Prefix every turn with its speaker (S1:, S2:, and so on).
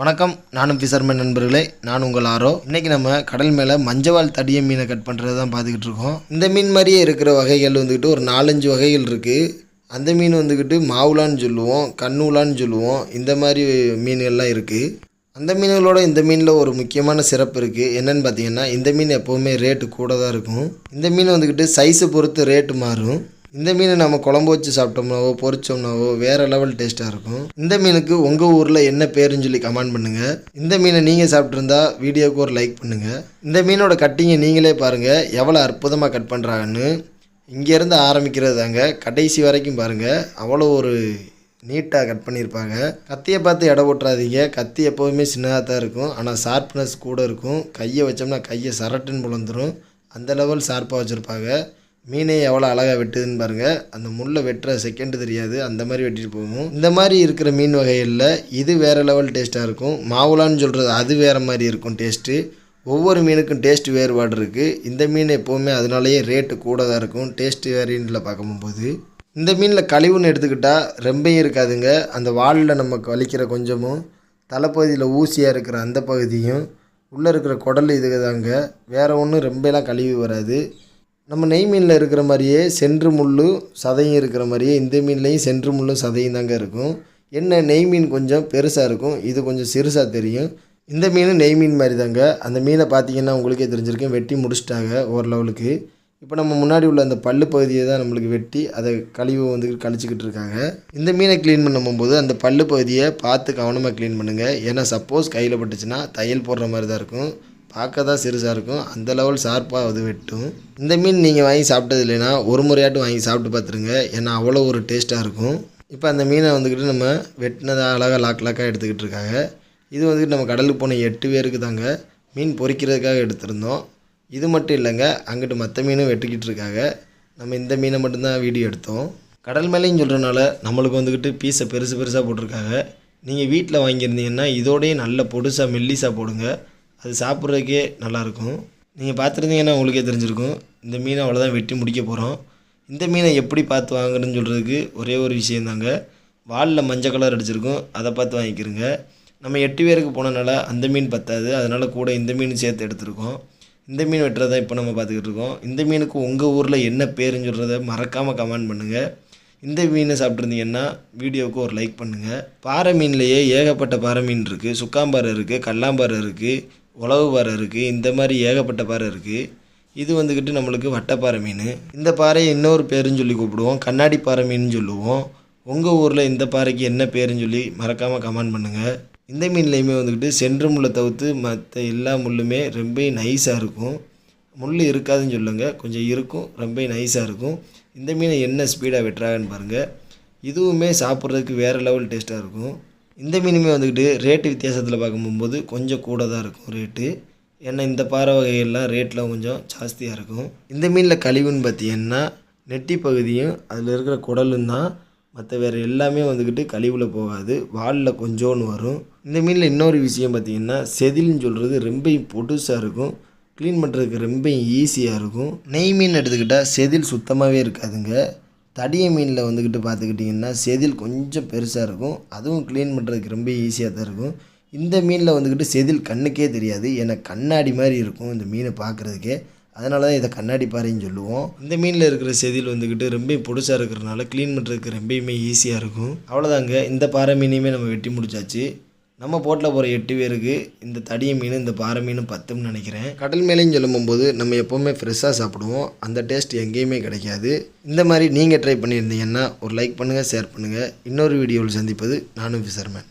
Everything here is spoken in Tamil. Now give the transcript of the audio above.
S1: வணக்கம் நானும் ஃபிஷர்மேன் நண்பர்களே. நான் உங்கள் ஆரோ. இன்றைக்கி நம்ம கடல் மேலே மஞ்சவால் தடிய மீனை கட் பண்ணுறது தான் பார்த்துக்கிட்டு இருக்கோம். இந்த மீன் மாதிரியே இருக்கிற வகைகள் வந்துக்கிட்டு ஒரு நாலஞ்சு வகைகள் இருக்குது அந்த மீன் வந்துக்கிட்டு மாவுலான்னு சொல்லுவோம் கண்ணூலான்னு சொல்லுவோம். இந்த மாதிரி மீன்கள்லாம் இருக்குது அந்த மீன்களோட இந்த மீனில் ஒரு முக்கியமான சிறப்பு இருக்குது என்னென்னு பார்த்தீங்கன்னா இந்த மீன் எப்போவுமே ரேட்டு கூட தான் இருக்கும். இந்த மீன் வந்துக்கிட்டு சைஸை பொறுத்து ரேட்டு மாறும். இந்த மீனை நம்ம குழம்பு வச்சு சாப்பிட்டோம்னாவோ பொரிச்சோம்னாவோ வேறு லெவல் டேஸ்ட்டாக இருக்கும். இந்த மீனுக்கு உங்கள் ஊரில் என்ன பேருன்னு சொல்லி கமெண்ட் பண்ணுங்கள் இந்த மீனை நீங்கள் சாப்பிட்ருந்தா வீடியோவுக்கு ஒரு லைக் பண்ணுங்கள் இந்த மீனோட கட்டிங்கை நீங்களே பாருங்கள் எவ்வளோ அற்புதமாக கட் பண்ணுறாங்கன்னு இங்கேருந்து ஆரம்பிக்கிறது தாங்க. கடைசி வரைக்கும் பாருங்கள் அவ்வளோ ஒரு நீட்டாக கட் பண்ணியிருப்பாங்க. கத்தியை பார்த்து எடை ஓட்டுறாதீங்க கத்தி எப்போவுமே சின்னதாக தான் இருக்கும். ஆனால் ஷார்ப்னஸ் கூட இருக்கும். கையை வச்சோம்னா கையை சரட்டுன்னு புலந்துடும் அந்த லெவல் ஷார்ப்பாக வச்சுருப்பாங்க. மீனே எவ்வளோ அழகாக வெட்டுதுன்னு பாருங்கள் அந்த முள்ளை வெட்டுற செகண்டு தெரியாது. அந்த மாதிரி வெட்டிட்டு போகும். இந்த மாதிரி இருக்கிற மீன் வகைகளில் இது வேறு லெவல் டேஸ்ட்டாக இருக்கும். மாவுலான்னு சொல்கிறது அது வேறு மாதிரி இருக்கும் டேஸ்ட்டு ஒவ்வொரு மீனுக்கும் டேஸ்ட் வேறுபாடு இருக்குது இந்த மீன் எப்போவுமே அதனாலேயே ரேட்டு கூட தான் இருக்கும். டேஸ்ட்டு வேறின்ல பார்க்கும்போது. இந்த மீனில் கழிவுன்னு எடுத்துக்கிட்டால் ரொம்பையும் இருக்காதுங்க. அந்த வாலில் நம்ம வலிக்கிற கொஞ்சமும் தலைப்பகுதியில் ஊசியாக இருக்கிற அந்த பகுதியும் உள்ளே இருக்கிற குடல் இதுக்கு தாங்க வேறு ஒன்றும் ரொம்பலாம் கழிவு வராது. நம்ம நெய் மீனில் இருக்கிற மாதிரியே சென்று முள் சதையும் இருக்கிற மாதிரியே இந்த மீன்லேயும் சென்று முள்ளும் சதையும் தாங்க இருக்கும். என்ன நெய் மீன் கொஞ்சம் பெருசாக இருக்கும் இது கொஞ்சம் சிறுசாக தெரியும். இந்த மீன் நெய் மீன் மாதிரி தாங்க. அந்த மீனை பார்த்தீங்கன்னா உங்களுக்கே தெரிஞ்சிருக்கும் வெட்டி முடிச்சிட்டாங்க ஒரு லெவலுக்கு இப்போ நம்ம முன்னாடி உள்ள அந்த பல்லு பகுதியை தான் நம்மளுக்கு வெட்டி அதை கழிவு வந்து கழிச்சிக்கிட்டு இருக்காங்க. இந்த மீனை க்ளீன் பண்ணும்போது அந்த பல்லு பகுதியை பார்த்து கவனமாக க்ளீன் பண்ணுங்கள் ஏன்னா சப்போஸ் கையில் பட்டுச்சுன்னா தையல் போடுற மாதிரி தான் இருக்கும். பார்க்க தான் சிறுசாக இருக்கும். அந்த லெவல் ஷார்ப்பாக அது வெட்டும். இந்த மீன் நீங்கள் வாங்கி சாப்பிட்டது இல்லைன்னா ஒரு முறையாட்டும் வாங்கி சாப்பிட்டு பார்த்துருங்க. ஏன்னா அவ்வளோ ஒரு டேஸ்ட்டாக இருக்கும். இப்போ அந்த மீனை வந்துக்கிட்டு நம்ம வெட்டினதாக அழகாக லாக் லாக்காக எடுத்துக்கிட்டு இருக்காங்க. இது வந்துக்கிட்டு நம்ம கடலுக்கு போன எட்டு பேருக்கு தாங்க மீன் பொறிக்கிறதுக்காக எடுத்திருந்தோம். இது மட்டும் இல்லைங்க அங்கிட்டு மற்ற மீனும் வெட்டிக்கிட்டு இருக்காங்க. நம்ம இந்த மீனை மட்டும்தான் வீடியோ எடுத்தோம். கடல் மேலேயும் சொல்கிறனால நம்மளுக்கு வந்துக்கிட்டு பீஸை பெருசு பெருசாக போட்டிருக்காங்க. நீங்கள் வீட்டில் வாங்கியிருந்தீங்கன்னா இதோடய நல்ல பொடுசாக மெல்லிசாக போடுங்க. அது சாப்பிட்றதுக்கே நல்லாயிருக்கும். நீங்கள் பார்த்துருந்தீங்கன்னா உங்களுக்கே தெரிஞ்சிருக்கும். இந்த மீனை அவ்வளோதான் வெட்டி முடிக்க போகிறோம் இந்த மீனை எப்படி பார்த்து வாங்குறதுன்னு சொல்கிறதுக்கு ஒரே ஒரு விஷயந்தாங்க வாலில் மஞ்சள் கலர் அடிச்சிருக்கும். அதை பார்த்து வாங்கிக்கிறோங்க. நம்ம எட்டு பேருக்கு போனனால அந்த மீன் பத்தாது. அதனால் கூட இந்த மீன் சேர்த்து எடுத்திருக்கோம். இந்த மீன் வெட்டுறதை இப்போ நம்ம பார்த்துக்கிட்டு இருக்கோம். இந்த மீனுக்கு உங்கள் ஊரில் என்ன பேருன்னு சொல்கிறத மறக்காமல் கமெண்ட் பண்ணுங்கள் இந்த மீனை சாப்பிட்ருந்தீங்கன்னா வீடியோவுக்கு ஒரு லைக் பண்ணுங்கள் பாறை மீன்லேயே ஏகப்பட்ட பாறை மீன் இருக்குது சுக்காம்பாறை இருக்குது கல்லாம்பாறை இருக்குது உழவு பாறை இருக்குது இந்த மாதிரி ஏகப்பட்ட பாறை இருக்குது இது வந்துக்கிட்டு நம்மளுக்கு வட்டப்பாறை மீன். இந்த பாறையை இன்னொரு பேருன்னு சொல்லி கூப்பிடுவோம். கண்ணாடி பாறை மீன் சொல்லுவோம். உங்கள் ஊரில் இந்த பாறைக்கு என்ன பேருன்னு சொல்லி மறக்காமல் கமெண்ட் பண்ணுங்கள் இந்த மீன்லேயுமே வந்துக்கிட்டு சென்று முள்ளை தவிர்த்து மற்ற எல்லா முள்ளுமே ரொம்ப நைஸாக இருக்கும். முள் இருக்காதுன்னு சொல்லுங்கள் கொஞ்சம் இருக்கும் ரொம்ப நைஸாக இருக்கும். இந்த மீனை என்ன ஸ்பீடாக வெட்டுறாங்கன்னு பாருங்கள் இதுவுமே சாப்பிட்றதுக்கு வேறு லெவல் டேஸ்ட்டாக இருக்கும். இந்த மீனுமே வந்துக்கிட்டு ரேட்டு வித்தியாசத்தில் பார்க்கும்போது கொஞ்சம் கூட தான் இருக்கும் ரேட்டு ஏன்னா இந்த பாறை வகைகள்லாம் ரேட்டில் கொஞ்சம் ஜாஸ்தியாக இருக்கும். இந்த மீனில் கழிவுன்னு பார்த்தீங்கன்னா நெட்டி பகுதியும் அதில் இருக்கிற குடலும் தான் மற்ற வேறு எல்லாமே வந்துக்கிட்டு கழிவில் போகாது. வாலில் கொஞ்சோன்னு வரும். இந்த மீனில் இன்னொரு விஷயம் பார்த்தீங்கன்னா செதில்னு சொல்கிறது ரொம்ப பொடுசாக இருக்கும். க்ளீன் பண்ணுறதுக்கு ரொம்ப ஈஸியாக இருக்கும். நெய் மீன் எடுத்துக்கிட்டால் செதில் சுத்தமாகவே இருக்காதுங்க. தடிய மீனில் வந்துக்கிட்டு பார்த்துக்கிட்டிங்கன்னா செதில் கொஞ்சம் பெருசாக இருக்கும். அதுவும் க்ளீன் பண்ணுறதுக்கு ரொம்ப ஈஸியாக தான் இருக்கும். இந்த மீனில் வந்துக்கிட்டு செதில் கண்ணுக்கே தெரியாது. ஏன்னா கண்ணாடி மாதிரி இருக்கும் இந்த மீனை பார்க்குறதுக்கே. அதனால தான் இதை கண்ணாடி பாறைன்னு சொல்லுவோம். இந்த மீனில் இருக்கிற செதில் வந்துக்கிட்டு ரொம்ப பொடுசாக இருக்கிறனால க்ளீன் பண்ணுறதுக்கு ரொம்பயுமே ஈஸியாக இருக்கும். அவ்வளோதாங்க இந்த பாறை மீனையுமே நம்ம வெட்டி முடிச்சாச்சு. நம்ம போட்டில் போகிற எட்டு பேருக்கு இந்த தடிய மீன் இந்த பாறை மீன் பத்தும்னு நினைக்கிறேன். கடல் மேலேயும் சொல்லும்போது நம்ம எப்போவுமே ஃப்ரெஷ்ஷாக சாப்பிடுவோம். அந்த டேஸ்ட் எங்கேயுமே கிடைக்காது. இந்த மாதிரி நீங்கள் ட்ரை பண்ணியிருந்தீங்கன்னா ஒரு லைக் பண்ணுங்கள் ஷேர் பண்ணுங்கள் இன்னொரு வீடியோவில் சந்திப்பது நானும் ஃபிஷர்மேன்